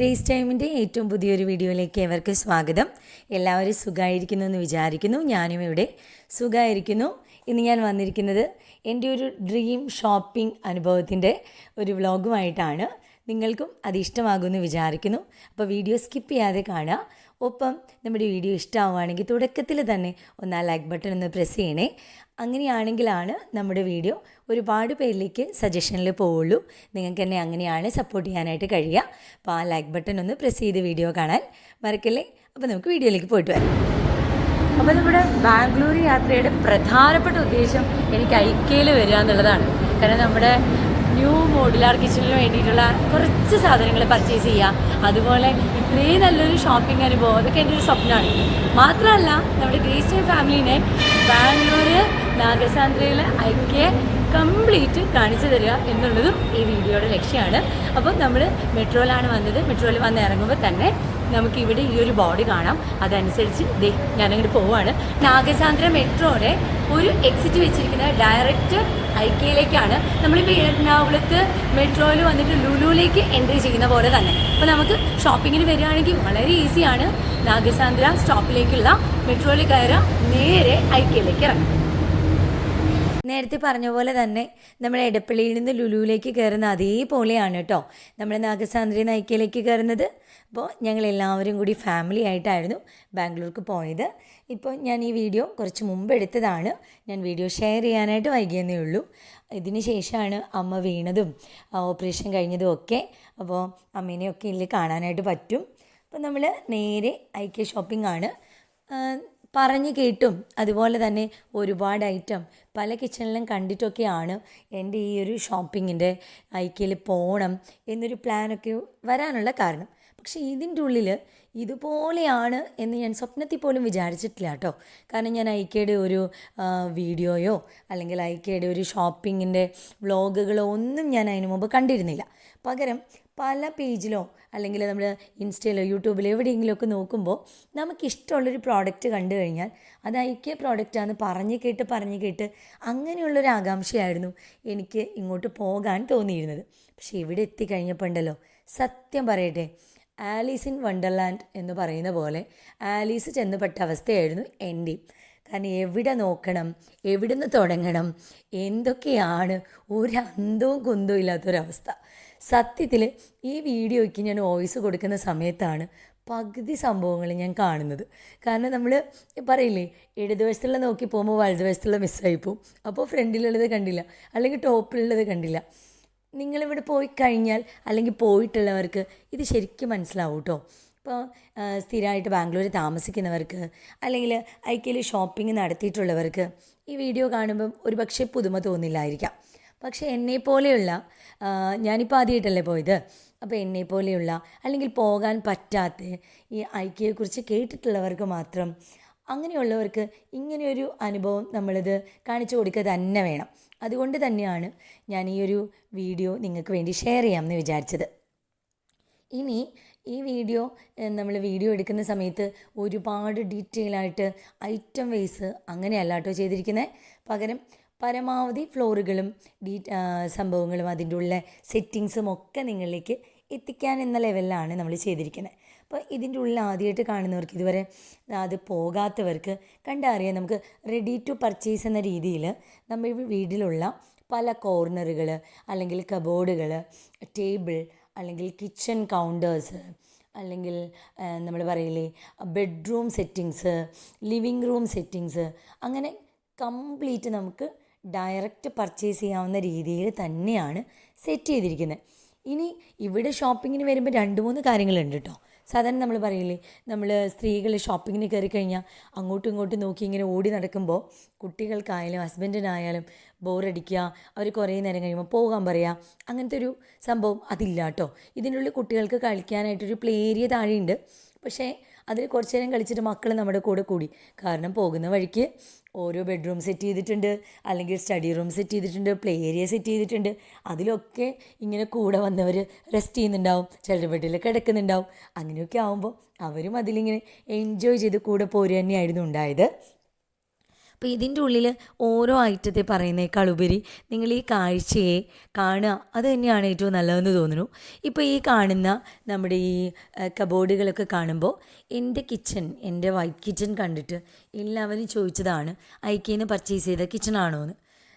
Grace ടൈമിന്റെ ഏറ്റവും പുതിയൊരു വീഡിയോയിലേക്ക് ഏവർക്ക് സ്വാഗതം. എല്ലാവരും സുഖമായിരിക്കുന്നു എന്ന് വിചാരിക്കുന്നു. ഞാനും ഇവിടെ സുഖമായിരിക്കുന്നു. ഇന്ന് ഞാൻ വന്നിരിക്കുന്നത് എന്റെ ഒരു ഡ്രീം ഷോപ്പിംഗ് അനുഭവത്തിന്റെ ഒരു വ്ളോഗുമായിട്ടാണ് നിങ്ങൾക്കും അത് ഇഷ്ടമാകുമെന്ന് വിചാരിക്കുന്നു. അപ്പോൾ വീഡിയോ സ്കിപ്പ് ചെയ്യാതെ കാണുക. ഒപ്പം നമ്മുടെ വീഡിയോ ഇഷ്ടമാവുകയാണെങ്കിൽ തുടക്കത്തിൽ തന്നെ ഒന്ന് ആ ലൈക്ക് ബട്ടൺ ഒന്ന് പ്രസ് ചെയ്യണേ. അങ്ങനെയാണെങ്കിലാണ് നമ്മുടെ വീഡിയോ ഒരുപാട് പേരിലേക്ക് സജഷനിൽ പോവുള്ളൂ. നിങ്ങൾക്ക് എന്നെ അങ്ങനെയാണ് സപ്പോർട്ട് ചെയ്യാനായിട്ട് കഴിയുക. അപ്പോൾ ആ ലൈക്ക് ബട്ടൺ ഒന്ന് പ്രസ് ചെയ്ത് വീഡിയോ കാണാൻ മറക്കല്ലേ? അപ്പോൾ നമുക്ക് വീഡിയോയിലേക്ക് പോയിട്ട് വരാം. അപ്പോൾ നമ്മുടെ ബാംഗ്ലൂർ യാത്രയുടെ പ്രധാനപ്പെട്ട ഉദ്ദേശം എനിക്ക് ഐക്യയിൽ വരിക എന്നുള്ളതാണ്. കാരണം നമ്മുടെ ന്യൂ മോഡുലാർ കിച്ചണിന് വേണ്ടിയിട്ടുള്ള കുറച്ച് സാധനങ്ങൾ പർച്ചേസ് ചെയ്യുക. അതുപോലെ ഇത്രയും നല്ലൊരു ഷോപ്പിംഗ് അനുഭവം അതൊക്കെ എന്റെ ഒരു സ്വപ്നമാണ്. മാത്രമല്ല നമ്മുടെ ഗ്രേസ് ഫാമിലിനെ ബാംഗ്ലൂർ നാഗസാന്ദ്രയിലെ ഐക്യ കംപ്ലീറ്റ് കാണിച്ചു തരിക എന്നുള്ളതും ഈ വീഡിയോയുടെ ലക്ഷ്യമാണ്. അപ്പോൾ നമ്മൾ മെട്രോയിലാണ് വന്നത്. മെട്രോയിൽ വന്ന് ഇറങ്ങുമ്പോൾ തന്നെ നമുക്കിവിടെ ഈ ഒരു ബോഡി കാണാം. അതനുസരിച്ച് ദേ ഞാനങ്ങോട്ട് പോവാണ്. നാഗസാന്ദ്ര മെട്രോയുടെ ഒരു എക്സിറ്റ് വെച്ചിരിക്കുന്ന ഡയറക്റ്റ് ഐക്യയിലേക്കാണ് നമ്മളിപ്പോൾ എറണാകുളത്ത് മെട്രോയിൽ വന്നിട്ട് ലുലുവിലേക്ക് എൻട്രി ചെയ്യുന്ന പോലെ തന്നെ. അപ്പോൾ നമുക്ക് ഷോപ്പിങ്ങിന് വരികയാണെങ്കിൽ വളരെ ഈസിയാണ് നാഗസാന്ദ്ര സ്റ്റോപ്പിലേക്കുള്ള മെട്രോയിൽ കയറുക നേരെ ഐക്യയിലേക്ക് ഇറങ്ങും. നേരത്തെ പറഞ്ഞ പോലെ തന്നെ നമ്മുടെ എടപ്പള്ളിയിൽ നിന്ന് ലുലുവിലേക്ക് കയറുന്ന അതേപോലെയാണ് കേട്ടോ. നമ്മുടെ നാഗസാന്ദ്രി നൈക്കയിലേക്ക് കയറുന്നത്. അപ്പോൾ ഞങ്ങൾ എല്ലാവരും കൂടി ഫാമിലി ആയിട്ടായിരുന്നു ബാംഗ്ലൂർക്ക് പോയത്. ഇപ്പോൾ ഞാൻ ഈ വീഡിയോ കുറച്ച് മുമ്പ് എടുത്തതാണ്. ഞാൻ വീഡിയോ ഷെയർ ചെയ്യാനായിട്ട് വൈകിയെന്നേ ഉള്ളൂ. ഇതിന് ശേഷമാണ് അമ്മ വീണതും ഓപ്പറേഷൻ കഴിഞ്ഞതും ഒക്കെ. അപ്പോൾ അമ്മേനെയൊക്കെ ഇതിൽ കാണാനായിട്ട് പറ്റും. അപ്പോൾ നമ്മൾ നേരെ ഐക്യ ഷോപ്പിംഗ് ആണ്. പറഞ്ഞു കേട്ടും. അതുപോലെ തന്നെ ഒരുപാട് ഐറ്റം പല കിച്ചണിലും കണ്ടിട്ടൊക്കെയാണ് എന്റെ ഈ ഒരു ഷോപ്പിങ്ങിന്റെ ഐക്യയിൽ പോകണം എന്നൊരു പ്ലാനൊക്കെ വരാനുള്ള കാരണം. പക്ഷേ ഇതിന്റെ ഉള്ളിൽ ഇതുപോലെയാണ് എന്ന് ഞാൻ സ്വപ്നത്തിൽ പോലും വിചാരിച്ചിട്ടില്ല കേട്ടോ. കാരണം ഞാൻ ഐക്കയുടെ ഒരു വീഡിയോയോ അല്ലെങ്കിൽ ഐക്കയുടെ ഒരു ഷോപ്പിങ്ങിന്റെ വ്ളോഗുകളോ ഒന്നും ഞാൻ അതിനു മുമ്പ് കണ്ടിരുന്നില്ല. പകരം പല പേജിലോ അല്ലെങ്കിൽ നമ്മൾ ഇൻസ്റ്റയിലോ യൂട്യൂബിലോ എവിടെയെങ്കിലുമൊക്കെ നോക്കുമ്പോൾ നമുക്കിഷ്ടമുള്ളൊരു പ്രോഡക്റ്റ് കണ്ടു കഴിഞ്ഞാൽ അത് ഐക്യ പ്രോഡക്റ്റാന്ന് പറഞ്ഞു കേട്ട് പറഞ്ഞു കേട്ട് അങ്ങനെയുള്ളൊരു ആകാംക്ഷയായിരുന്നു എനിക്ക് ഇങ്ങോട്ട് പോകാൻ തോന്നിയിരുന്നത്. പക്ഷേ ഇവിടെ എത്തിക്കഴിഞ്ഞപ്പോൾ ഉണ്ടല്ലോ സത്യം പറയട്ടെ ആലീസ് ഇൻ വണ്ടർലാൻഡ് എന്ന് പറയുന്ന പോലെ ആലീസ് ചെന്നപ്പെട്ട അവസ്ഥയായിരുന്നു എന്റെ. കാരണം എവിടെ നോക്കണം എവിടെ നിന്ന് തുടങ്ങണം എന്തൊക്കെയാണ് ഒരു അന്തവും കുന്തവും ഇല്ലാത്തൊരവസ്ഥ. സത്യത്തിൽ ഈ വീഡിയോയ്ക്ക് ഞാൻ വോയിസ് കൊടുക്കുന്ന സമയത്താണ് പകുതി സംഭവങ്ങൾ ഞാൻ കാണുന്നത്. കാരണം നമ്മൾ പറയില്ലേ ഇടതുവശത്തുള്ള നോക്കി പോകുമ്പോൾ വലതുവശത്തുള്ള മിസ്സായി പോകും. അപ്പോൾ ഫ്രണ്ടിലുള്ളത് കണ്ടില്ല അല്ലെങ്കിൽ ടോപ്പിലുള്ളത് കണ്ടില്ല. നിങ്ങളിവിടെ പോയി കഴിഞ്ഞാൽ അല്ലെങ്കിൽ പോയിട്ടുള്ളവർക്ക് ഇത് ശരിക്കും മനസ്സിലാവും കേട്ടോ ഇപ്പോൾ സ്ഥിരമായിട്ട് ബാംഗ്ലൂർ താമസിക്കുന്നവർക്ക് അല്ലെങ്കിൽ ഐക്യയിൽ ഷോപ്പിംഗ് നടത്തിയിട്ടുള്ളവർക്ക് ഈ വീഡിയോ കാണുമ്പം ഒരു പക്ഷേ പുതുമ തോന്നില്ലായിരിക്കാം. പക്ഷേ എന്നെ പോലെയുള്ള ഞാനിപ്പോൾ ആദ്യമായിട്ടല്ലേ പോയത്. അപ്പോൾ എന്നെ പോലെയുള്ള അല്ലെങ്കിൽ പോകാൻ പറ്റാത്ത ഈ ഐക്യയെക്കുറിച്ച് കേട്ടിട്ടുള്ളവർക്ക് മാത്രം അങ്ങനെയുള്ളവർക്ക് ഇങ്ങനെയൊരു അനുഭവം നമ്മളിത് കാണിച്ചു കൊടുക്കുക തന്നെ വേണം. അതുകൊണ്ട് തന്നെയാണ് ഞാൻ ഈ ഒരു വീഡിയോ നിങ്ങൾക്ക് വേണ്ടി ഷെയർ ചെയ്യാമെന്ന് വിചാരിച്ചത്. ഇനി ഈ വീഡിയോ നമ്മൾ വീഡിയോ എടുക്കുന്ന സമയത്ത് ഒരുപാട് ഡീറ്റെയിൽ ആയിട്ട് ഐറ്റം വൈസ് അങ്ങനെയല്ല കേട്ടോ ചെയ്തിരിക്കുന്നത് പകരം പരമാവധി ഫ്ലോറുകളും ഡീ സംഭവങ്ങളും അതിന്റെ ഉള്ള സെറ്റിങ്സും ഒക്കെ നിങ്ങളിലേക്ക് എത്തിക്കാൻ എന്ന ലെവലിലാണ് നമ്മൾ ചെയ്തിരിക്കുന്നത് അപ്പോൾ ഇതിന്റെ ഉള്ളിൽ ആദ്യമായിട്ട് കാണുന്നവർക്ക് ഇതുവരെ അത് പോകാത്തവർക്ക് കണ്ടറിയാം നമുക്ക് റെഡി ടു പർച്ചേസ് എന്ന രീതിയിൽ നമ്മൾ വീട്ടിലുള്ള പല കോർണറുകൾ അല്ലെങ്കിൽ കബോർഡുകൾ ടേബിൾ അല്ലെങ്കിൽ കിച്ചൺ കൗണ്ടേഴ്സ് അല്ലെങ്കിൽ നമ്മൾ പറയില്ലേ bedroom settings living room settings അങ്ങനെ കംപ്ലീറ്റ് നമുക്ക് ഡയറക്റ്റ് പർച്ചേസ് ചെയ്യാവുന്ന രീതിയിൽ തന്നെയാണ് സെറ്റ് ചെയ്തിരിക്കുന്നത്. ഇനി ഇവിടെ ഷോപ്പിങ്ങിന് വരുമ്പോൾ രണ്ട് മൂന്ന് കാര്യങ്ങളുണ്ട് കേട്ടോ സാധാരണ നമ്മൾ പറയില്ലേ നമ്മൾ സ്ത്രീകൾ ഷോപ്പിങ്ങിന് കയറി കഴിഞ്ഞാൽ അങ്ങോട്ടും ഇങ്ങോട്ടും നോക്കി ഇങ്ങനെ ഓടി നടക്കുമ്പോൾ കുട്ടികൾക്കായാലും ഹസ്ബൻഡിനായാലും ബോറടിക്കുക അവർ കുറേ നേരം കഴിയുമ്പോൾ പോകാൻ പറയുക അങ്ങനത്തെ ഒരു സംഭവം അതില്ല കേട്ടോ ഇതിനുള്ളിൽ കുട്ടികൾക്ക് കളിക്കാനായിട്ടൊരു പ്ലേ ഏരിയ താഴെയുണ്ട്. പക്ഷേ അതിൽ കുറച്ച് നേരം കളിച്ചിട്ട് മക്കൾ നമ്മുടെ കൂടെ കൂടി. കാരണം പോകുന്ന വഴിക്ക് ഓരോ ബെഡ്റൂം സെറ്റ് ചെയ്തിട്ടുണ്ട്. അല്ലെങ്കിൽ സ്റ്റഡി റൂം സെറ്റ് ചെയ്തിട്ടുണ്ട്. പ്ലേ ഏരിയ സെറ്റ് ചെയ്തിട്ടുണ്ട്. അതിലൊക്കെ ഇങ്ങനെ കൂടെ വന്നവർ റെസ്റ്റ് ചെയ്യുന്നുണ്ടാവും. ചിലർ ബെഡിൽ കിടക്കുന്നുണ്ടാവും. അങ്ങനെയൊക്കെ ആകുമ്പോൾ അവരും അതിലിങ്ങനെ എൻജോയ് ചെയ്ത് കൂടെ പോരുക തന്നെയായിരുന്നു ഉണ്ടായത്. അപ്പോൾ ഇതിന്റെ ഉള്ളിൽ ഓരോ ഐറ്റത്തെ പറയുന്നേക്കാൾ ഉപരി നിങ്ങൾ ഈ കാഴ്ചയെ കാണുക അത് തന്നെയാണ് ഏറ്റവും നല്ലതെന്ന് തോന്നുന്നു. ഇപ്പോൾ ഈ കാണുന്ന നമ്മുടെ ഈ കബോർഡുകളൊക്കെ കാണുമ്പോൾ എന്റെ കിച്ചൺ എന്റെ വൈറ്റ് കിച്ചൺ കണ്ടിട്ട് എല്ലാവരും ചോദിച്ചതാണ് ഐക്കേന്ന് പർച്ചേസ് ചെയ്ത കിച്ചൺ ആണോ എന്ന്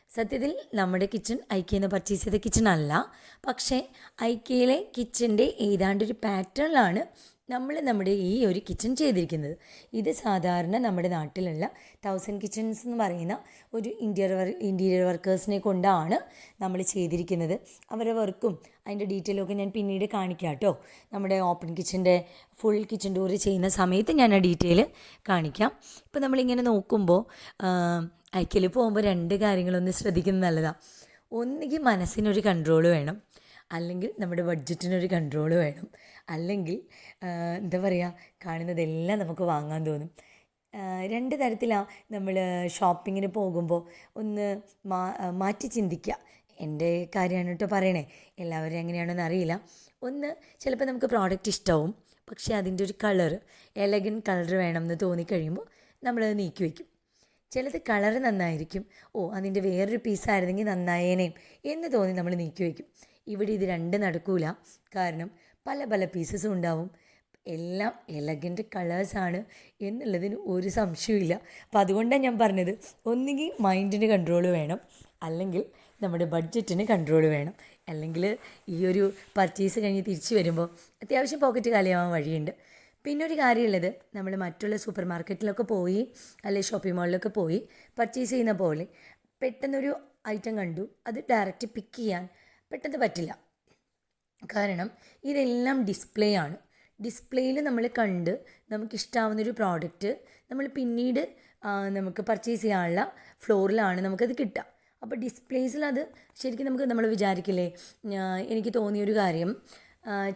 സത്യത്തിൽ നമ്മുടെ കിച്ചൺ ഐക്കയിൽ പർച്ചേസ് ചെയ്ത കിച്ചൺ അല്ല പക്ഷേ ഐക്കയിലെ കിച്ചന്റെ ഏതാണ്ടൊരു പാറ്റേണിലാണ് നമ്മൾ നമ്മുടെ ഈ ഒരു കിച്ചൺ ചെയ്തിരിക്കുന്നത്. ഇത് സാധാരണ നമ്മുടെ നാട്ടിലുള്ള തൗസൻഡ് കിച്ചൺസ് എന്ന് പറയുന്ന ഒരു ഇന്റീരിയർ വർ ഇന്റീരിയർ വർക്കേഴ്സിനെ കൊണ്ടാണ് നമ്മൾ ചെയ്തിരിക്കുന്നത്. അവരുടെ വർക്കും അതിന്റെ ഡീറ്റെയിലൊക്കെ ഞാൻ പിന്നീട് കാണിക്കാം കേട്ടോ നമ്മുടെ ഓപ്പൺ കിച്ചന്റെ ഫുൾ കിച്ചൺ ടൂർ ചെയ്യുന്ന സമയത്ത് ഞാൻ ആ ഡീറ്റെയിൽ കാണിക്കാം. ഇപ്പോൾ നമ്മളിങ്ങനെ നോക്കുമ്പോൾ അയക്കൽ പോകുമ്പോൾ രണ്ട് കാര്യങ്ങളൊന്ന് ശ്രദ്ധിക്കുന്നത് നല്ലതാണ് ഒന്നുകിൽ മനസ്സിനൊരു കൺട്രോൾ വേണം. അല്ലെങ്കിൽ നമ്മുടെ ബഡ്ജറ്റിനൊരു കൺട്രോൾ വേണം. അല്ലെങ്കിൽ എന്താ പറയുക കാണുന്നതെല്ലാം നമുക്ക് വാങ്ങാൻ തോന്നും. രണ്ട് തരത്തിലാണ് നമ്മൾ ഷോപ്പിങ്ങിന് പോകുമ്പോൾ ഒന്ന് മാ മാറ്റി ചിന്തിക്കുക എന്റെ കാര്യമാണ് കേട്ടോ പറയണേ. എല്ലാവരും എങ്ങനെയാണെന്ന് അറിയില്ല. ഒന്ന് ചിലപ്പോൾ നമുക്ക് പ്രോഡക്റ്റ് ഇഷ്ടവും. പക്ഷേ അതിന്റെ ഒരു കളർ എലഗൻ കളർ വേണം വേണമെന്ന് തോന്നിക്കഴിയുമ്പോൾ നമ്മളത് നീക്കി വയ്ക്കും ചിലത് കളർ നന്നായിരിക്കും. ഓ അതിന്റെ വേറൊരു പീസായിരുന്നെങ്കിൽ നന്നായേനേയും എന്ന് തോന്നി നമ്മൾ നീക്കി വയ്ക്കും ഇവിടെ ഇത് രണ്ട് നടക്കൂല. കാരണം പല പല പീസസും ഉണ്ടാവും. എല്ലാം എലഗന്റ് കളേഴ്സാണ് എന്നുള്ളതിന് ഒരു സംശയമില്ല അപ്പം അതുകൊണ്ടാണ് ഞാൻ പറഞ്ഞത് ഒന്നുകിൽ മൈൻഡിന് കൺട്രോൾ വേണം അല്ലെങ്കിൽ നമ്മുടെ ബഡ്ജറ്റിന് കൺട്രോൾ വേണം. അല്ലെങ്കിൽ ഈ ഒരു പർച്ചേസ് കഴിഞ്ഞ് തിരിച്ചു വരുമ്പോൾ അത്യാവശ്യം പോക്കറ്റ് കാലിയാവാൻ വഴിയുണ്ട്. പിന്നെ ഒരു കാര്യമുള്ളത് നമ്മൾ മറ്റുള്ള സൂപ്പർ മാർക്കറ്റിലൊക്കെ പോയി അല്ലെങ്കിൽ ഷോപ്പിംഗ് മാളിലൊക്കെ പോയി പർച്ചേസ് ചെയ്യുന്ന പോലെ പെട്ടെന്നൊരു ഐറ്റം കണ്ടു അത് ഡയറക്റ്റ് പിക്ക് ചെയ്യാൻ പെട്ടെന്ന് പറ്റില്ല. കാരണം ഇതെല്ലാം ഡിസ്പ്ലേ ആണ്. ഡിസ്പ്ലേയിൽ നമ്മൾ കണ്ട് നമുക്കിഷ്ടാവുന്നൊരു പ്രോഡക്റ്റ് നമ്മൾ പിന്നീട് നമുക്ക് പർച്ചേസ് ചെയ്യാനുള്ള ഫ്ലോറിലാണ് നമുക്കത് കിട്ടുക. അപ്പോൾ ഡിസ്പ്ലേസിൽ അത് ശരിക്കും നമുക്ക് നമ്മൾ വിചാരിക്കില്ലേ എനിക്ക് തോന്നിയൊരു കാര്യം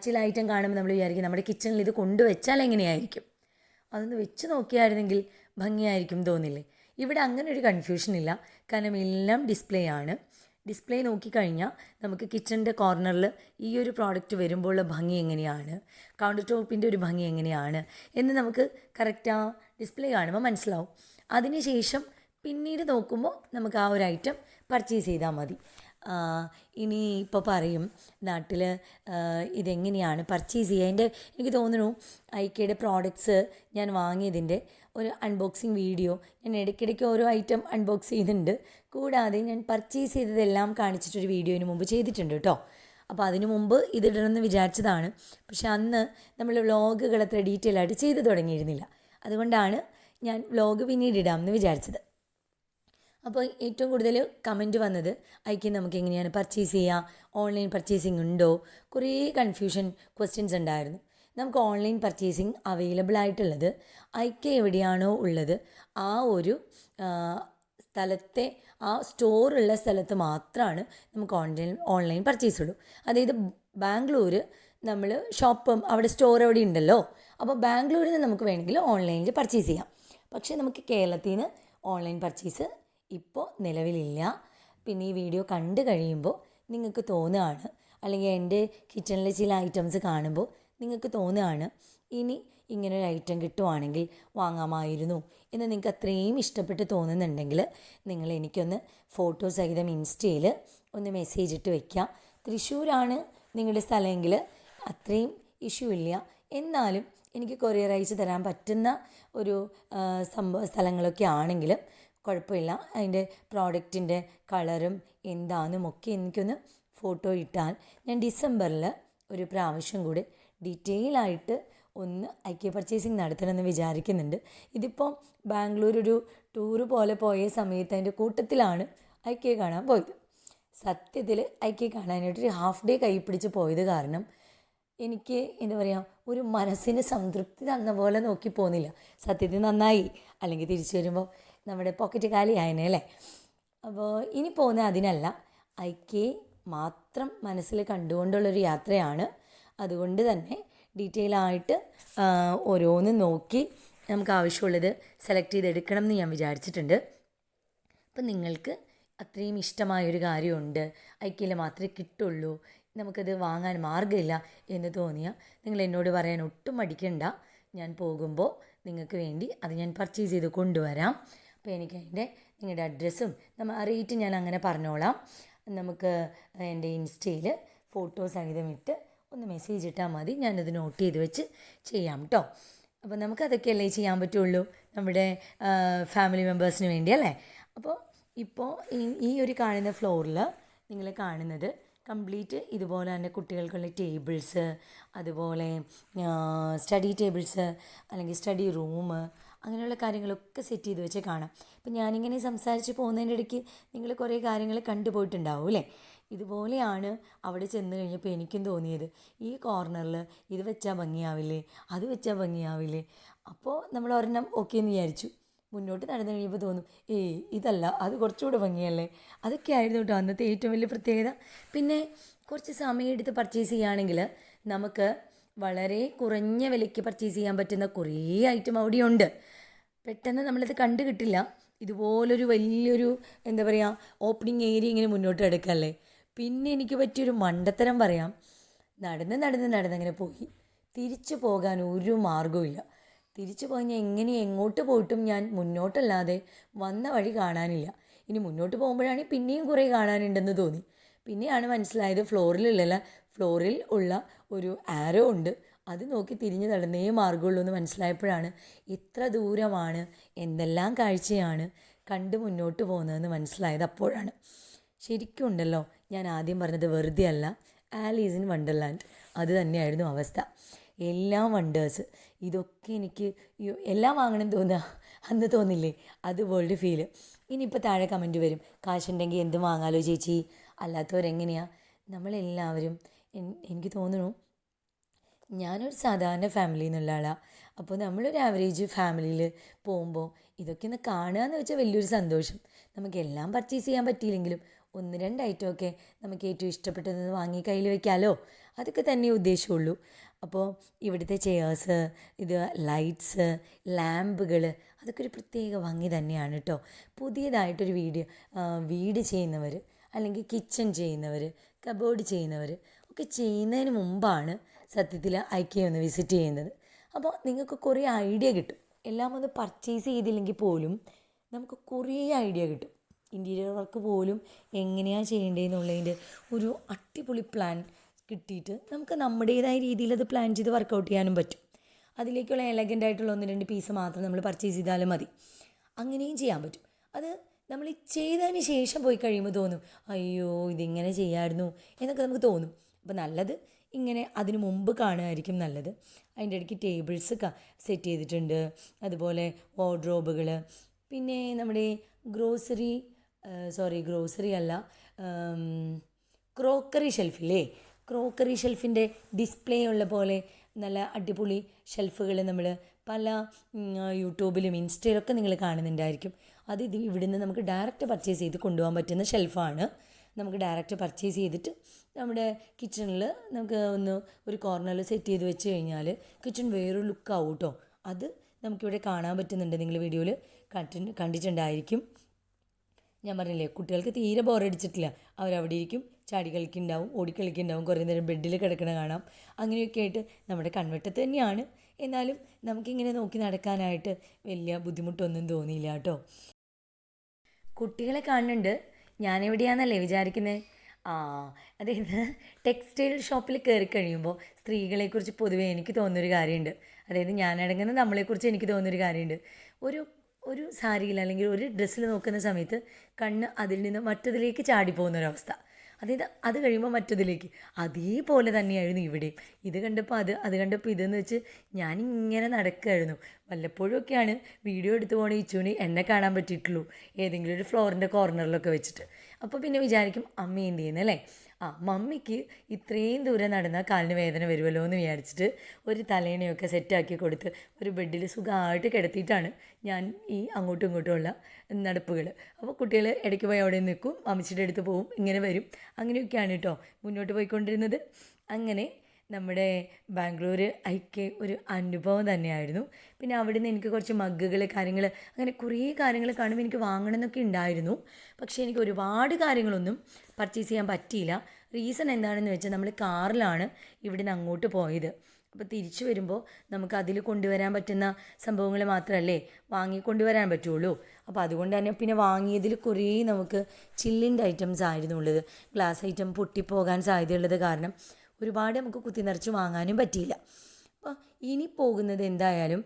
ചില ഐറ്റം കാണുമ്പോൾ നമ്മൾ വിചാരിക്കും നമ്മുടെ കിച്ചണിൽ ഇത് കൊണ്ടുവച്ചാൽ എങ്ങനെയായിരിക്കും? അതൊന്ന് വെച്ച് നോക്കിയായിരുന്നെങ്കിൽ ഭംഗിയായിരിക്കും തോന്നില്ലേ? ഇവിടെ അങ്ങനെ ഒരു കൺഫ്യൂഷൻ ഇല്ല. കാരണം എല്ലാം ഡിസ്പ്ലേ ആണ്. ഡിസ്പ്ലേ നോക്കിക്കഴിഞ്ഞാൽ നമുക്ക് കിച്ചണിന്റെ കോർണറിൽ ഈ ഒരു പ്രോഡക്റ്റ് വരുമ്പോഴുള്ള ഭംഗി എങ്ങനെയാണ്? കൗണ്ടർ ടോപ്പിന്റെ ഒരു ഭംഗി എങ്ങനെയാണ്? എന്ന് നമുക്ക് കറക്റ്റ് ഡിസ്പ്ലേ കാണുമ്പോൾ മനസ്സിലാവും. അതിനുശേഷം പിന്നീട് നോക്കുമ്പോൾ നമുക്ക് ആ ഒരു ഐറ്റം പർച്ചേസ് ചെയ്താൽ മതി. ഇനി ഇപ്പോൾ പറയും നാട്ടിൽ ഇതെങ്ങനെയാണ് പർച്ചേസ് ചെയ്യുക? എന്റെ എനിക്ക് തോന്നുന്നു ഐക്കയുടെ പ്രോഡക്ട്സ് ഞാൻ വാങ്ങിയതിന്റെ ഒരു അൺബോക്സിങ് വീഡിയോ ഞാൻ ഇടയ്ക്കിടയ്ക്ക് ഓരോ ഐറ്റം അൺബോക്സ് ചെയ്യുന്നുണ്ട്. കൂടാതെ ഞാൻ പർച്ചേസ് ചെയ്തതെല്ലാം കാണിച്ചിട്ടൊരു വീഡിയോ ഇതിന് മുമ്പ് ചെയ്തിട്ടുണ്ട് കേട്ടോ അപ്പോൾ അതിനു മുമ്പ് ഇതിടണമെന്ന് വിചാരിച്ചതാണ്. പക്ഷെ അന്ന് നമ്മൾ വ്ളോഗുകൾ അത്ര ഡീറ്റെയിൽ ആയിട്ട് ചെയ്തു തുടങ്ങിയിരുന്നില്ല. അതുകൊണ്ടാണ് ഞാൻ വ്ളോഗ് പിന്നീട് ഇടാമെന്ന് വിചാരിച്ചത്. അപ്പോൾ ഏറ്റവും കൂടുതൽ കമന്റ് വന്നത് ഐക്യം നമുക്ക് എങ്ങനെയാണ് പർച്ചേസ് ചെയ്യാം? ഓൺലൈൻ പർച്ചേസിങ് ഉണ്ടോ? കുറേ കൺഫ്യൂഷൻ ക്വസ്റ്റ്യൻസ് ഉണ്ടായിരുന്നു. നമുക്ക് ഓൺലൈൻ പർച്ചേസിങ് അവൈലബിൾ ആയിട്ടുള്ളത് ഐക്യ എവിടെയാണോ ഉള്ളത് ആ ഒരു സ്ഥലത്തെ ആ സ്റ്റോറുള്ള സ്ഥലത്ത് മാത്രമാണ് നമുക്ക് ഓൺലൈൻ ഓൺലൈൻ പർച്ചേസ് ഉള്ളൂ. അതായത് ബാംഗ്ലൂർ നമ്മൾ ഷോപ്പും അവിടെ സ്റ്റോർ എവിടെ ഉണ്ടല്ലോ അപ്പോൾ ബാംഗ്ലൂരിൽ നിന്ന് നമുക്ക് വേണമെങ്കിൽ ഓൺലൈനിൽ പർച്ചേസ് ചെയ്യാം. പക്ഷേ നമുക്ക് കേരളത്തിൽ നിന്ന് ഓൺലൈൻ പർച്ചേസ് ഇപ്പോൾ നിലവിലില്ല. പിന്നെ ഈ വീഡിയോ കണ്ടു കഴിയുമ്പോൾ നിങ്ങൾക്ക് തോന്നുകയാണ്. അല്ലെങ്കിൽ എന്റെ കിച്ചണിലെ ചില ഐറ്റംസ് കാണുമ്പോൾ നിങ്ങൾക്ക് തോന്നുകയാണ് ഇനി ഇങ്ങനെ ഒരു ഐറ്റം കിട്ടുവാണെങ്കിൽ വാങ്ങാമായിരുന്നു എന്ന് നിങ്ങൾക്ക് അത്രയും ഇഷ്ടപ്പെട്ട് തോന്നുന്നുണ്ടെങ്കിൽ നിങ്ങൾ എനിക്കൊന്ന് ഫോട്ടോ സഹിതം ഇൻസ്റ്റയിൽ ഒന്ന് മെസ്സേജ് ഇട്ട് വെക്കുക തൃശ്ശൂരാണ് നിങ്ങളുടെ സ്ഥലമെങ്കിൽ അത്രയും ഇഷ്യൂ ഇല്ല. എന്നാലും എനിക്ക് കൊറിയർ അയച്ച് തരാൻ പറ്റുന്ന ഒരു സംഭവ സ്ഥലങ്ങളൊക്കെ ആണെങ്കിലും കുഴപ്പമില്ല. അതിന്റെ പ്രോഡക്റ്റിന്റെ കളറും എന്താണെന്നും ഒക്കെ എനിക്കൊന്ന് ഫോട്ടോ ഇട്ടാൽ ഞാൻ ഡിസംബറിൽ ഒരു പ്രാവശ്യം കൂടി ഡീറ്റെയിൽ ആയിട്ട് ഒന്ന് ഐക്യ പർച്ചേസിങ് നടത്തണമെന്ന് വിചാരിക്കുന്നുണ്ട്. ഇതിപ്പോൾ ബാംഗ്ലൂർ ഒരു ടൂറ് പോലെ പോയ സമയത്ത് അതിന്റെ കൂട്ടത്തിലാണ് ഐക്യ കാണാൻ പോയത്. സത്യത്തിൽ ഐക്യ കാണാനായിട്ട് ഒരു ഹാഫ് ഡേ കൈ പിടിച്ച് പോയത് കാരണം എനിക്ക് എന്താ പറയുക ഒരു മനസ്സിന് സംതൃപ്തി തന്ന പോലെ നോക്കി പോകുന്നില്ല സത്യത്തിൽ നന്നായി. അല്ലെങ്കിൽ തിരിച്ചു വരുമ്പോൾ നമ്മുടെ പോക്കറ്റ് കാലി ആയനെ അല്ലേ? അപ്പോൾ ഇനി പോകുന്ന അതിനല്ല. ഐക്യയെ മാത്രം മനസ്സിൽ കണ്ടുകൊണ്ടുള്ളൊരു യാത്രയാണ്. അതുകൊണ്ട് തന്നെ ഡീറ്റെയിൽ ആയിട്ട് ഓരോന്ന് നോക്കി നമുക്ക് ആവശ്യമുള്ളത് സെലക്ട് ചെയ്തെടുക്കണം എന്ന് ഞാൻ വിചാരിച്ചിട്ടുണ്ട്. അപ്പം നിങ്ങൾക്ക് അത്രയും ഇഷ്ടമായൊരു കാര്യമുണ്ട്. ഐക്യയിൽ മാത്രമേ കിട്ടുള്ളൂ. നമുക്കത് വാങ്ങാൻ മാർഗമില്ല എന്ന് തോന്നിയാൽ നിങ്ങൾ എന്നോട് പറയാൻ ഒട്ടും മടിക്കണ്ട. ഞാൻ പോകുമ്പോൾ നിങ്ങൾക്ക് വേണ്ടി അത് ഞാൻ പർച്ചേസ് ചെയ്ത് കൊണ്ടുവരാം. അപ്പോൾ എനിക്ക് അതിന്റെ നിങ്ങളുടെ അഡ്രസ്സും നമ്മൾ റേറ്റ് ഞാൻ അങ്ങനെ പറഞ്ഞോളാം. നമുക്ക് എന്റെ ഇൻസ്റ്റയിൽ ഫോട്ടോ സഹിതം ഇട്ട് ഒന്ന് മെസ്സേജ് ഇട്ടാൽ മതി. ഞാനത് നോട്ട് ചെയ്ത് വെച്ച് ചെയ്യാം കേട്ടോ. അപ്പോൾ നമുക്കതൊക്കെയല്ലേ ചെയ്യാൻ പറ്റുള്ളൂ നമ്മുടെ ഫാമിലി മെമ്പേഴ്സിന് വേണ്ടി അല്ലേ? അപ്പോൾ ഇപ്പോൾ ഈ ഒരു കാണുന്ന ഫ്ലോറിൽ നിങ്ങൾ കാണുന്നത് കംപ്ലീറ്റ് ഇതുപോലെ തന്നെ കുട്ടികൾക്കുള്ള ടേബിൾസ് അതുപോലെ സ്റ്റഡി ടേബിൾസ് അല്ലെങ്കിൽ സ്റ്റഡി റൂം അങ്ങനെയുള്ള കാര്യങ്ങളൊക്കെ സെറ്റ് ചെയ്ത് വെച്ച് കാണാം. ഇപ്പം ഞാനിങ്ങനെ സംസാരിച്ച് പോകുന്നതിന്റെ ഇടയ്ക്ക് നിങ്ങൾ കുറേ കാര്യങ്ങൾ കണ്ടുപോയിട്ടുണ്ടാവും അല്ലേ? ഇതുപോലെയാണ് അവിടെ ചെന്ന് കഴിഞ്ഞപ്പോൾ എനിക്കും തോന്നിയത് ഈ കോർണറിൽ ഇത് വെച്ചാൽ ഭംഗിയാവില്ലേ അത് വെച്ചാൽ ഭംഗിയാവില്ലേ? അപ്പോൾ നമ്മൾ ഒരെണ്ണം ഓക്കെ എന്ന് വിചാരിച്ചു. മുന്നോട്ട് നടന്നു കഴിയുമ്പോൾ തോന്നും ഏയ് ഇതല്ല അത് കുറച്ചുകൂടെ ഭംഗിയല്ലേ? അതൊക്കെ ആയിരുന്നു കേട്ടോ അന്നത്തെ ഏറ്റവും വലിയ പ്രത്യേകത. പിന്നെ കുറച്ച് സമയം എടുത്ത് പർച്ചേസ് ചെയ്യുകയാണെങ്കിൽ നമുക്ക് വളരെ കുറഞ്ഞ വിലയ്ക്ക് പർച്ചേസ് ചെയ്യാൻ പറ്റുന്ന കുറേ ഐറ്റം അവിടെയുണ്ട്. പെട്ടെന്ന് നമ്മളിത് കണ്ടു കിട്ടില്ല. ഇതുപോലൊരു വലിയൊരു എന്താ പറയുക ഓപ്പണിങ് ഏരിയ ഇങ്ങനെ മുന്നോട്ട് എടുക്കല്ലേ പിന്നെ എനിക്ക് പറ്റിയൊരു മണ്ടത്തരം പറയാം. നടന്ന് നടന്ന് നടന്നങ്ങനെ പോയി. തിരിച്ചു പോകാൻ ഒരു മാർഗവുമില്ല തിരിച്ചു പോയി എങ്ങനെ എങ്ങോട്ട് പോയിട്ടും ഞാൻ മുന്നോട്ടല്ലാതെ വന്ന വഴി കാണാനില്ല. ഇനി മുന്നോട്ട് പോകുമ്പോഴാണെങ്കിൽ പിന്നെയും കുറേ കാണാനുണ്ടെന്ന് തോന്നി. പിന്നെയാണ് മനസ്സിലായത് ഫ്ലോറിലുള്ള ഫ്ലോറിൽ ഉള്ള ഒരു ആരോ ഉണ്ട്. അത് നോക്കി തിരിഞ്ഞ് നടന്നേ മാർഗമുള്ളൂ എന്ന് മനസ്സിലായപ്പോഴാണ് ഇത്ര ദൂരമാണ് എന്തെല്ലാം കാഴ്ചയാണ് കണ്ട് മുന്നോട്ട് പോകുന്നതെന്ന് മനസ്സിലായത് അപ്പോഴാണ്. ശരിക്കും ഉണ്ടല്ലോ ഞാൻ ആദ്യം പറഞ്ഞത് വെറുതെ അല്ല ആലീസ് ഇൻ വണ്ടർലാൻഡ് അത് തന്നെയായിരുന്നു അവസ്ഥ. എല്ലാ വണ്ടേഴ്സ് ഇതൊക്കെ എനിക്ക് എല്ലാം വാങ്ങണം തോന്നുക അന്ന് തോന്നില്ലേ? അതുപോലൊരു ഫീൽ ഇനിയിപ്പോൾ താഴെ കമന്റ് വരും. കാശുണ്ടെങ്കിൽ എന്ത് വാങ്ങാലോ ചേച്ചി? അല്ലാത്തവരെങ്ങനെയാണ് നമ്മളെല്ലാവരും എനിക്ക് തോന്നുന്നു ഞാനൊരു സാധാരണ ഫാമിലിയിൽ നിന്നുള്ള ആളാണ് അപ്പോൾ നമ്മളൊരു ആവറേജ് ഫാമിലിയിൽ പോകുമ്പോൾ ഇതൊക്കെ ഒന്ന് കാണുക എന്ന് വെച്ചാൽ വലിയൊരു സന്തോഷം. നമുക്ക് എല്ലാം പർച്ചേസ് ചെയ്യാൻ പറ്റിയില്ലെങ്കിലും ഒന്ന് രണ്ട് ഐറ്റമൊക്കെ നമുക്ക് ഏറ്റവും ഇഷ്ടപ്പെട്ടത് വാങ്ങി കയ്യിൽ വെക്കാമല്ലോ അതൊക്കെ തന്നെ ഉദ്ദേശമുള്ളൂ അപ്പോൾ ഇവിടുത്തെ ചെയേഴ്സ് ഇത് ലൈറ്റ്സ് ലാമ്പുകൾ അതൊക്കെ ഒരു പ്രത്യേക ഭംഗി തന്നെയാണ് കേട്ടോ പുതിയതായിട്ടൊരു വീട് വീട് ചെയ്യുന്നവർ അല്ലെങ്കിൽ കിച്ചൺ ചെയ്യുന്നവർ കബോർഡ് ചെയ്യുന്നവർ ഒക്കെ ചെയ്യുന്നതിന് മുമ്പാണ് സത്യത്തിൽ ഐക്യ ഒന്ന് വിസിറ്റ് ചെയ്യുന്നത്. അപ്പോൾ നിങ്ങൾക്ക് കുറേ ഐഡിയ കിട്ടും. എല്ലാം ഒന്ന് പർച്ചേസ് ചെയ്തില്ലെങ്കിൽ പോലും നമുക്ക് കുറേ ഐഡിയ കിട്ടും. ഇന്റീരിയർ വർക്ക് പോലും എങ്ങനെയാണ് ചെയ്യേണ്ടതെന്നുള്ളതിന്റെ ഒരു അടിപൊളി പ്ലാൻ കിട്ടിയിട്ട് നമുക്ക് നമ്മുടേതായ രീതിയിൽ അത് പ്ലാൻ ചെയ്ത് വർക്കൗട്ട് ചെയ്യാനും പറ്റും. അതിലേക്കുള്ള എലഗന്റ് ആയിട്ടുള്ള ഒന്ന് രണ്ട് പീസ് മാത്രം നമ്മൾ പർച്ചേസ് ചെയ്താലും മതി. അങ്ങനെയും ചെയ്യാൻ പറ്റും. അത് നമ്മൾ ചെയ്തതിന് ശേഷം പോയി കഴിയുമ്പോൾ തോന്നും അയ്യോ ഇതിങ്ങനെ ചെയ്യാമായിരുന്നു എന്നൊക്കെ നമുക്ക് തോന്നും. അപ്പോൾ നല്ലത് ഇങ്ങനെ അതിന് മുമ്പ് കാണുമായിരിക്കും നല്ലത്. അതിന്റെ ഇടയ്ക്ക് ടേബിൾസ് സെറ്റ് ചെയ്തിട്ടുണ്ട്. അതുപോലെ വാർഡ്രോബുകൾ പിന്നെ നമ്മുടെ ഗ്രോസറി സോറി ഗ്രോസറി അല്ല ക്രോക്കറി ഷെൽഫില്ലേ ക്രോക്കറി ഷെൽഫിന്റെ ഡിസ്പ്ലേ ഉള്ള പോലെ നല്ല അടിപൊളി ഷെൽഫുകൾ നമ്മൾ പല യൂട്യൂബിലും ഇൻസ്റ്റയിലൊക്കെ നിങ്ങൾ കാണുന്നുണ്ടായിരിക്കും. അത് ഇത് ഇവിടുന്ന് നമുക്ക് ഡയറക്റ്റ് പർച്ചേസ് ചെയ്ത് കൊണ്ടുപോകാൻ പറ്റുന്ന ഷെൽഫാണ് നമുക്ക് ഡയറക്റ്റ് പർച്ചേസ് ചെയ്തിട്ട് നമ്മുടെ കിച്ചണിൽ നമുക്ക് ഒന്ന് ഒരു കോർണറിൽ സെറ്റ് ചെയ്ത് വെച്ച് കഴിഞ്ഞാൽ കിച്ചൺ വേറൊരു ലുക്ക് ആവും കേട്ടോ അത് നമുക്കിവിടെ കാണാൻ പറ്റുന്നുണ്ട്. നിങ്ങൾ വീഡിയോയിൽ കണ്ടി കണ്ടിട്ടുണ്ടായിരിക്കും. ഞാൻ പറഞ്ഞില്ലേ കുട്ടികൾക്ക് തീരെ ബോറടിച്ചിട്ടില്ല അവരവിടെ ഇരിക്കും ചാടി കളിക്കുന്നുണ്ടാവും ഓടിക്കളിക്കുന്നുണ്ടാവും കുറേ നേരം ബെഡിൽ കിടക്കണ കാണാം. അങ്ങനെയൊക്കെ ആയിട്ട് നമ്മുടെ കൺവെട്ടത്ത് തന്നെയാണ്. എന്നാലും നമുക്കിങ്ങനെ നോക്കി നടക്കാനായിട്ട് വലിയ ബുദ്ധിമുട്ടൊന്നും തോന്നിയില്ല കേട്ടോ കുട്ടികളെ കാണുന്നുണ്ട്. ഞാനെവിടെയാണെന്നല്ലേ വിചാരിക്കുന്നത് ആ അതായത് ടെക്സ്റ്റൈൽ ഷോപ്പിൽ കയറി കഴിയുമ്പോൾ സ്ത്രീകളെക്കുറിച്ച് പൊതുവേ എനിക്ക് തോന്നുന്നൊരു കാര്യമുണ്ട് അതായത് ഞാനടങ്ങുന്ന നമ്മളെക്കുറിച്ച് എനിക്ക് തോന്നുന്നൊരു കാര്യമുണ്ട് ഒരു ഒരു സാരിയിൽ അല്ലെങ്കിൽ ഒരു ഡ്രസ്സിൽ നോക്കുന്ന സമയത്ത് കണ്ണ് അതിൽ നിന്ന് മറ്റതിലേക്ക് ചാടി ചാടിപ്പോകുന്നൊരവസ്ഥ. അതായത് അത് കഴിയുമ്പോൾ മറ്റതിലേക്ക്. അതേപോലെ തന്നെയായിരുന്നു ഇവിടെ ഇത് കണ്ടപ്പോൾ അത് അത് കണ്ടപ്പോൾ ഇതെന്ന് വെച്ച് ഞാനിങ്ങനെ നടക്കുമായിരുന്നു വല്ലപ്പോഴുമൊക്കെയാണ് വീഡിയോ എടുത്തു പോണ ഇച്ചുവിന് എന്നെ കാണാൻ പറ്റിയിട്ടുള്ളൂ. ഏതെങ്കിലും ഒരു ഫ്ലോറിന്റെ കോർണറിലൊക്കെ വെച്ചിട്ട്. അപ്പോൾ പിന്നെ വിചാരിക്കും അമ്മ എന്ത് ചെയ്യുന്നല്ലേ ആ മമ്മിക്ക് ഇത്രയും ദൂരം നടന്നാൽ കാലിന് വേദന വരുമല്ലോ എന്ന് വിചാരിച്ചിട്ട് ഒരു തലേണയൊക്കെ സെറ്റാക്കി കൊടുത്ത് ഒരു ബെഡിൽ സുഖമായിട്ട് കിടത്തിയിട്ടാണ് ഞാൻ ഈ അങ്ങോട്ടും ഇങ്ങോട്ടുമുള്ള നടപ്പുകൾ. അപ്പോൾ കുട്ടികൾ ഇടയ്ക്ക് പോയി അവിടെ നിൽക്കും അമ്മച്ചിയുടെ അടുത്ത് പോവും ഇങ്ങനെ വരും. അങ്ങനെയൊക്കെയാണ് കേട്ടോ മുന്നോട്ട് പോയിക്കൊണ്ടിരുന്നത്. അങ്ങനെ നമ്മുടെ ബാംഗ്ലൂർ ഐക്യ ഒരു അനുഭവം തന്നെയായിരുന്നു. പിന്നെ അവിടെ നിന്ന് എനിക്ക് കുറച്ച് മഗ്ഗുകൾ കാര്യങ്ങൾ അങ്ങനെ കുറേ കാര്യങ്ങൾ കാണുമ്പോൾ എനിക്ക് വാങ്ങണം എന്നൊക്കെ ഉണ്ടായിരുന്നു പക്ഷേ എനിക്ക് ഒരുപാട് കാര്യങ്ങളൊന്നും പർച്ചേസ് ചെയ്യാൻ പറ്റിയില്ല. റീസൺ എന്താണെന്ന് വെച്ചാൽ നമ്മൾ കാറിലാണ് ഇവിടെ നിന്ന് അങ്ങോട്ട് പോയത്. അപ്പോൾ തിരിച്ചു വരുമ്പോൾ നമുക്ക് അതിൽ കൊണ്ടുവരാൻ പറ്റുന്ന സംഭവങ്ങൾ മാത്രമല്ലേ വാങ്ങിക്കൊണ്ടുവരാൻ പറ്റുള്ളൂ. അപ്പോൾ അതുകൊണ്ട് തന്നെ പിന്നെ വാങ്ങിയതിൽ കുറേ നമുക്ക് ചില്ലിന്റെ ഐറ്റംസ് ആയിരുന്നു ഉള്ളത്. ഗ്ലാസ് ഐറ്റം പൊട്ടിപ്പോകാൻ സാധ്യതയുള്ളത് കാരണം ഒരുപാട് നമുക്ക് കുത്തി നിറച്ച് വാങ്ങാനും പറ്റിയില്ല. അപ്പോൾ ഇനി പോകുന്നത് എന്തായാലും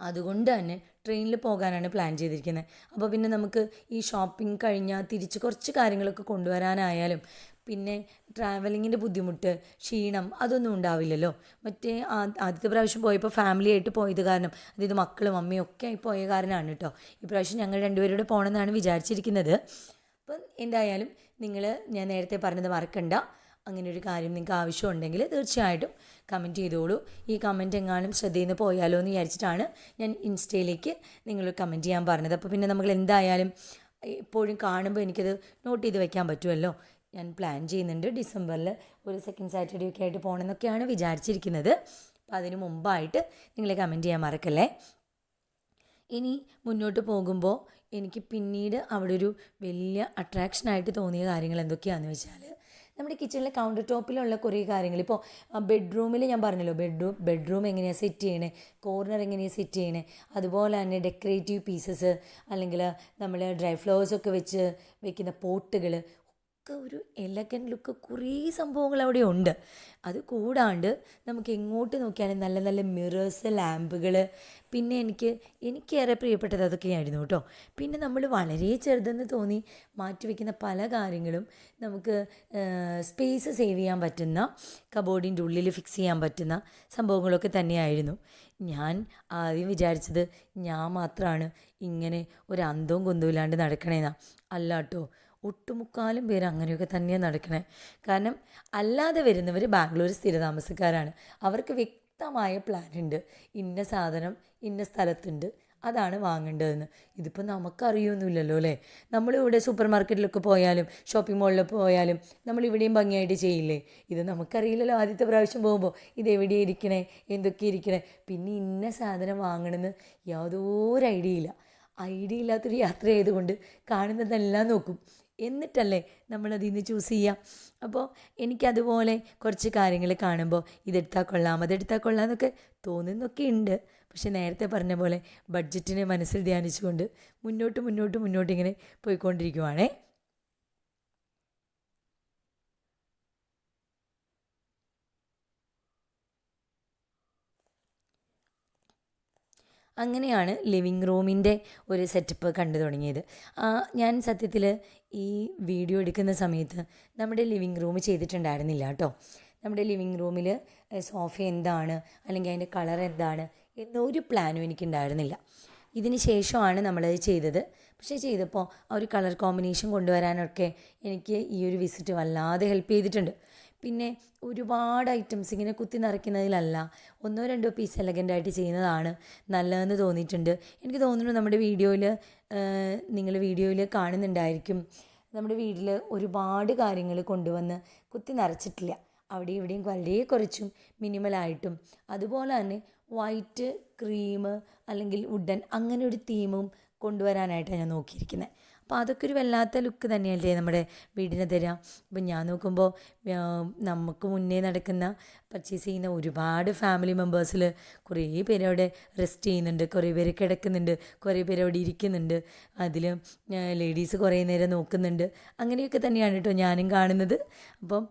അതുകൊണ്ട് തന്നെ ട്രെയിനിൽ പോകാനാണ് പ്ലാൻ ചെയ്തിരിക്കുന്നത്. അപ്പോൾ പിന്നെ നമുക്ക് ഈ ഷോപ്പിംഗ് കഴിഞ്ഞാൽ തിരിച്ച് കുറച്ച് കാര്യങ്ങളൊക്കെ കൊണ്ടുവരാനായാലും പിന്നെ ട്രാവലിങ്ങിന്റെ ബുദ്ധിമുട്ട് ക്ഷീണം അതൊന്നും ഉണ്ടാവില്ലല്ലോ. മറ്റേ ആദ്യത്തെ പ്രാവശ്യം പോയപ്പോൾ ഫാമിലി ആയിട്ട് പോയത് കാരണം അതായത് മക്കളും അമ്മയും ഒക്കെ ആയി പോയ കാരണമാണ് കേട്ടോ ഇപ്രാവശ്യം ഞങ്ങൾ രണ്ടുപേരോട് പോകണമെന്നാണ് വിചാരിച്ചിരിക്കുന്നത്. അപ്പം എന്തായാലും നിങ്ങൾ ഞാൻ നേരത്തെ പറഞ്ഞത് മറക്കണ്ട. അങ്ങനെ ഒരു കാര്യം നിങ്ങൾക്ക് ആവശ്യമുണ്ടെങ്കിൽ തീർച്ചയായിട്ടും കമന്റ് ചെയ്തോളൂ. ഈ കമന്റ് എങ്ങാനും ശ്രദ്ധയിൽ നിന്ന് പോയാലോ എന്ന് വിചാരിച്ചിട്ടാണ് ഞാൻ ഇൻസ്റ്റയിലേക്ക് നിങ്ങൾ കമന്റ് ചെയ്യാൻ പറഞ്ഞത്. അപ്പോൾ പിന്നെ നമ്മൾ എന്തായാലും എപ്പോഴും കാണുമ്പോൾ എനിക്കത് നോട്ട് ചെയ്ത് വെക്കാൻ പറ്റുമല്ലോ. ഞാൻ പ്ലാൻ ചെയ്യുന്നുണ്ട് ഡിസംബറിൽ ഒരു സെക്കൻഡ് സാറ്റർഡേ ഒക്കെ ആയിട്ട് പോകണമെന്നൊക്കെയാണ് വിചാരിച്ചിരിക്കുന്നത്. അപ്പോൾ അതിന് മുമ്പായിട്ട് നിങ്ങൾ കമന്റ് ചെയ്യാൻ മറക്കല്ലേ? ഇനി മുന്നോട്ട് പോകുമ്പോൾ എനിക്ക് പിന്നീട് അവിടെ ഒരു വലിയ അട്രാക്ഷനായിട്ട് തോന്നിയ കാര്യങ്ങൾ എന്തൊക്കെയാണെന്ന് വെച്ചാൽ നമ്മുടെ കിച്ചണിലെ കൗണ്ടർ ടോപ്പിലുള്ള കുറേ കാര്യങ്ങൾ ഇപ്പോൾ ബെഡ്റൂമിൽ ഞാൻ പറഞ്ഞല്ലോ ബെഡ്റൂം ബെഡ്റൂം എങ്ങനെയാണ് സെറ്റ് ചെയ്യണേ? കോർണർ എങ്ങനെയാണ് സെറ്റ് ചെയ്യണേ? അതുപോലെ തന്നെ ഡെക്കറേറ്റീവ് പീസസ് അല്ലെങ്കിൽ നമ്മൾ ഡ്രൈ ഫ്ലവേഴ്സൊക്കെ വെച്ച് വെക്കുന്ന പോട്ടുകൾ ഒക്കെ ഒരു എലഗൻ ലുക്ക് കുറേ സംഭവങ്ങൾ അവിടെ ഉണ്ട്. അത് കൂടാണ്ട് നമുക്ക് എങ്ങോട്ട് നോക്കിയാലും നല്ല നല്ല മിറേഴ്സ് ലാമ്പുകൾ പിന്നെ എനിക്ക് എനിക്കേറെ പ്രിയപ്പെട്ടത് അതൊക്കെയായിരുന്നു കേട്ടോ. പിന്നെ നമ്മൾ വളരെ ചെറുതെന്ന് തോന്നി മാറ്റിവെക്കുന്ന പല കാര്യങ്ങളും നമുക്ക് സ്പേസ് സേവ് ചെയ്യാൻ പറ്റുന്ന കബോർഡിന്റെ ഉള്ളിൽ ഫിക്സ് ചെയ്യാൻ പറ്റുന്ന സംഭവങ്ങളൊക്കെ തന്നെയായിരുന്നു. ഞാൻ ആദ്യം വിചാരിച്ചത് ഞാൻ മാത്രമാണ് ഇങ്ങനെ ഒരു അന്തവും കൊന്തുമില്ലാണ്ട് നടക്കണേന്നാ. അല്ല കേട്ടോ ഒട്ടുമുക്കാലും പേര് അങ്ങനെയൊക്കെ തന്നെയാണ് നടക്കണേ. കാരണം അല്ലാതെ വരുന്നവർ ബാംഗ്ലൂർ സ്ഥിരതാമസക്കാരാണ്. അവർക്ക് വ്യക്തമായ പ്ലാൻ ഉണ്ട്. ഇന്ന സാധനം ഇന്ന സ്ഥലത്തുണ്ട് അതാണ് വാങ്ങേണ്ടതെന്ന്. ഇതിപ്പോൾ നമുക്കറിയൊന്നുമില്ലല്ലോ അല്ലേ? നമ്മളിവിടെ സൂപ്പർ മാർക്കറ്റിലൊക്കെ പോയാലും ഷോപ്പിംഗ് മോളിൽ പോയാലും നമ്മൾ ഇവിടെയും ഭംഗിയായിട്ട് ചെയ്യില്ലേ? ഇത് നമുക്കറിയില്ലല്ലോ ആദ്യത്തെ പ്രാവശ്യം പോകുമ്പോൾ ഇത് എവിടെ ഇരിക്കണേ? എന്തൊക്കെ ഇരിക്കണേ? പിന്നെ ഇന്ന സാധനം വാങ്ങണമെന്ന് യാതൊരു ഐഡിയ ഇല്ല ഐഡിയ ഇല്ലാത്തൊരു യാത്ര ആയതുകൊണ്ട് കാണുന്നതെല്ലാം നോക്കും. എന്നിട്ടല്ലേ നമ്മളതിൽ നിന്ന് ചൂസ് ചെയ്യുക. അപ്പോൾ എനിക്കതുപോലെ കുറച്ച് കാര്യങ്ങൾ കാണുമ്പോൾ ഇതെടുത്താൽ കൊള്ളാം അതെടുത്താൽ കൊള്ളാം എന്നൊക്കെ തോന്നുന്നൊക്കെ ഉണ്ട്. പക്ഷെ നേരത്തെ പറഞ്ഞ പോലെ ബഡ്ജറ്റിനെ മനസ്സിൽ ധ്യാനിച്ചുകൊണ്ട് മുന്നോട്ട് മുന്നോട്ട് മുന്നോട്ട് ഇങ്ങനെ പോയിക്കൊണ്ടിരിക്കുവാണേ. അങ്ങനെയാണ് ലിവിങ് റൂമിന്റെ ഒരു സെറ്റപ്പ് കണ്ടു തുടങ്ങിയത്. ഞാൻ സത്യത്തിൽ ഈ വീഡിയോ എടുക്കുന്ന സമയത്ത് നമ്മുടെ ലിവിങ് റൂം ചെയ്തിട്ടുണ്ടായിരുന്നില്ല കേട്ടോ. നമ്മുടെ ലിവിങ് റൂമിൽ സോഫ എന്താണ് അല്ലെങ്കിൽ അതിന്റെ കളർ എന്താണ് എന്നൊരു പ്ലാനും എനിക്കുണ്ടായിരുന്നില്ല. ഇതിന് ശേഷമാണ് നമ്മളത് ചെയ്തത്. പക്ഷേ ചെയ്തപ്പോൾ ആ ഒരു കളർ കോമ്പിനേഷൻ കൊണ്ടുവരാനൊക്കെ എനിക്ക് ഈ ഒരു വിസിറ്റ് വല്ലാതെ ഹെൽപ്പ് ചെയ്തിട്ടുണ്ട്. പിന്നെ ഒരുപാട് ഐറ്റംസ് ഇങ്ങനെ കുത്തി നിറയ്ക്കുന്നതിലല്ല. ഒന്നോ രണ്ടോ പീസ് എലഗന്റായിട്ട് ചെയ്യുന്നതാണ് നല്ലതെന്ന് തോന്നിയിട്ടുണ്ട്. എനിക്ക് തോന്നുന്നു നമ്മുടെ വീഡിയോയിൽ നിങ്ങൾ വീഡിയോയിൽ കാണുന്നുണ്ടായിരിക്കും. നമ്മുടെ വീട്ടിൽ ഒരുപാട് കാര്യങ്ങൾ കൊണ്ടുവന്ന് കുത്തി നിറച്ചിട്ടില്ല. അവിടെ ഇവിടെയും വളരെ കുറച്ചും മിനിമലായിട്ടും അതുപോലെ തന്നെ വൈറ്റ് ക്രീം അല്ലെങ്കിൽ വുഡൻ അങ്ങനെ ഒരു തീമും കൊണ്ടുവരാനായിട്ടാണ് ഞാൻ നോക്കിയിരിക്കുന്നത് അപ്പോൾ അതൊക്കെ ഒരു വല്ലാത്ത ലുക്ക് തന്നെയല്ലേ നമ്മുടെ വീടിന് തരാം. ഇപ്പം ഞാൻ നോക്കുമ്പോൾ നമുക്ക് മുന്നേ നടക്കുന്ന പർച്ചേസ് ചെയ്യുന്ന ഒരുപാട് ഫാമിലി മെമ്പേഴ്സിൽ കുറേ പേര് അവിടെ റെസ്റ്റ് ചെയ്യുന്നുണ്ട് കുറേ പേര് കിടക്കുന്നുണ്ട് കുറേ പേര് അവിടെ ഇരിക്കുന്നുണ്ട്. അതിൽ ലേഡീസ് കുറേ നേരം നോക്കുന്നുണ്ട്. അങ്ങനെയൊക്കെ തന്നെയാണ് കേട്ടോ ഞാനും കാണുന്നത്. അപ്പം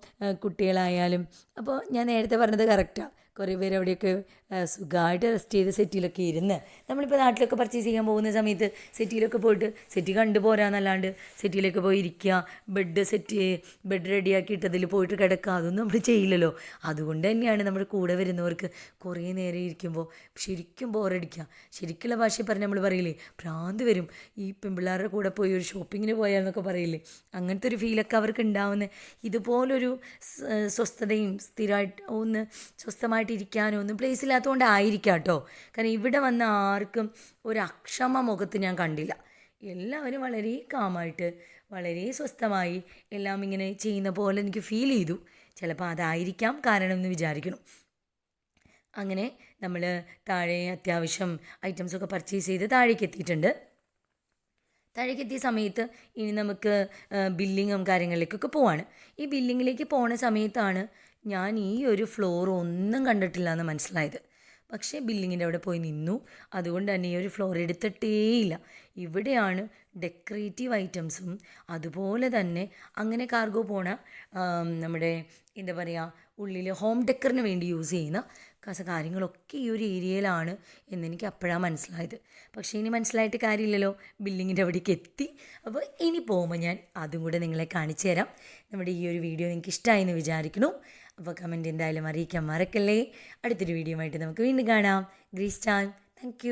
കുട്ടികളായാലും അപ്പോൾ ഞാൻ നേരത്തെ പറഞ്ഞത് കറക്റ്റാണ് കുറേ പേര് അവിടെയൊക്കെ സുഖമായിട്ട് റെസ്റ്റ് ചെയ്ത് സെറ്റിയിലൊക്കെ ഇരുന്ന്. നമ്മളിപ്പോൾ നാട്ടിലൊക്കെ പർച്ചേസ് ചെയ്യാൻ പോകുന്ന സമയത്ത് സെറ്റിയിലൊക്കെ പോയിട്ട് സെറ്റി കണ്ടു പോരാന്നല്ലാണ്ട് സെറ്റിയിലൊക്കെ പോയി ഇരിക്കുക ബെഡ് സെറ്റ് ബെഡ് റെഡിയാക്കിയിട്ട് അതിൽ പോയിട്ട് കിടക്കുക അതൊന്നും നമ്മൾ ചെയ്യില്ലല്ലോ. അതുകൊണ്ട് തന്നെയാണ് നമ്മുടെ കൂടെ വരുന്നവർക്ക് കുറേ നേരം ഇരിക്കുമ്പോൾ ശരിക്കും ബോറടിക്കുക ശരിക്കുള്ള ഭാഷയിൽ പറഞ്ഞ് നമ്മൾ പറയില്ലേ ഭ്രാന്ത് വരും. ഈ പെൺപിള്ളേരുടെ കൂടെ പോയി ഒരു ഷോപ്പിങ്ങിന് പോയാന്നൊക്കെ പറയില്ലേ. അങ്ങനത്തെ ഒരു ഫീലൊക്കെ അവർക്ക് ഉണ്ടാവുന്ന ഇതുപോലൊരു സ്വസ്ഥതയും സ്ഥിരമായിട്ട് ഒന്ന് സ്വസ്ഥമായിട്ട് ഇരിക്കാനോ ഒന്നും പ്ലേസ് ഇല്ലാത്തതുകൊണ്ട് ആയിരിക്കാം കേട്ടോ കാരണം ഇവിടെ വന്ന ആർക്കും ഒരു അക്ഷമ മുഖത്ത് ഞാൻ കണ്ടില്ല. എല്ലാവരും വളരെ കാമായിട്ട് വളരെ സ്വസ്ഥമായി എല്ലാം ഇങ്ങനെ ചെയ്യുന്ന പോലെ എനിക്ക് ഫീൽ ചെയ്തു. ചിലപ്പോൾ അതായിരിക്കാം കാരണം എന്ന് വിചാരിക്കണം അങ്ങനെ നമ്മൾ താഴെ അത്യാവശ്യം ഐറ്റംസൊക്കെ പർച്ചേസ് ചെയ്ത് താഴേക്ക് എത്തിയിട്ടുണ്ട്. താഴേക്ക് എത്തിയ സമയത്ത് ഇനി നമുക്ക് ബില്ലിങ്ങും കാര്യങ്ങളിലേക്കൊക്കെ പോവാണ്. ഈ ബില്ലിങ്ങിലേക്ക് പോണ സമയത്താണ് ഞാൻ ഈ ഒരു ഫ്ലോർ ഒന്നും കണ്ടിട്ടില്ല എന്ന് മനസ്സിലായത്. പക്ഷേ ബില്ലിങ്ങിന്റെ അവിടെ പോയി നിന്നു. അതുകൊണ്ട് തന്നെ ഈ ഒരു ഫ്ലോർ എടുത്തിട്ടേയില്ല ഇവിടെയാണ് ഡെക്കറേറ്റീവ് ഐറ്റംസും അതുപോലെ തന്നെ അങ്ങനെ കാർഗോ പോണ നമ്മുടെ എന്താ പറയുക ഉള്ളിൽ ഹോം ഡെക്കറിന് വേണ്ടി യൂസ് ചെയ്യുന്ന കാര്യങ്ങളൊക്കെ ഈ ഒരു ഏരിയയിലാണ് എന്നെനിക്ക് അപ്പോഴാണ് മനസ്സിലായത്. പക്ഷേ ഇനി മനസ്സിലായിട്ട് കാര്യമില്ലല്ലോ. ബില്ലിങ്ങിന്റെ അവിടേക്ക് എത്തി. അപ്പോൾ ഇനി പോകുമ്പോൾ ഞാൻ അതും കൂടെ നിങ്ങളെ കാണിച്ചു തരാം. നമ്മുടെ ഈ ഒരു വീഡിയോ നിങ്ങൾക്ക് ഇഷ്ടമായി എന്ന് വിചാരിക്കുന്നു. അപ്പോൾ കമന്റ് എന്തായാലും അറിയിക്കാൻ മറക്കല്ലേ. അടുത്തൊരു വീഡിയോ ആയിട്ട് നമുക്ക് വീണ്ടും കാണാം. Greece tan thank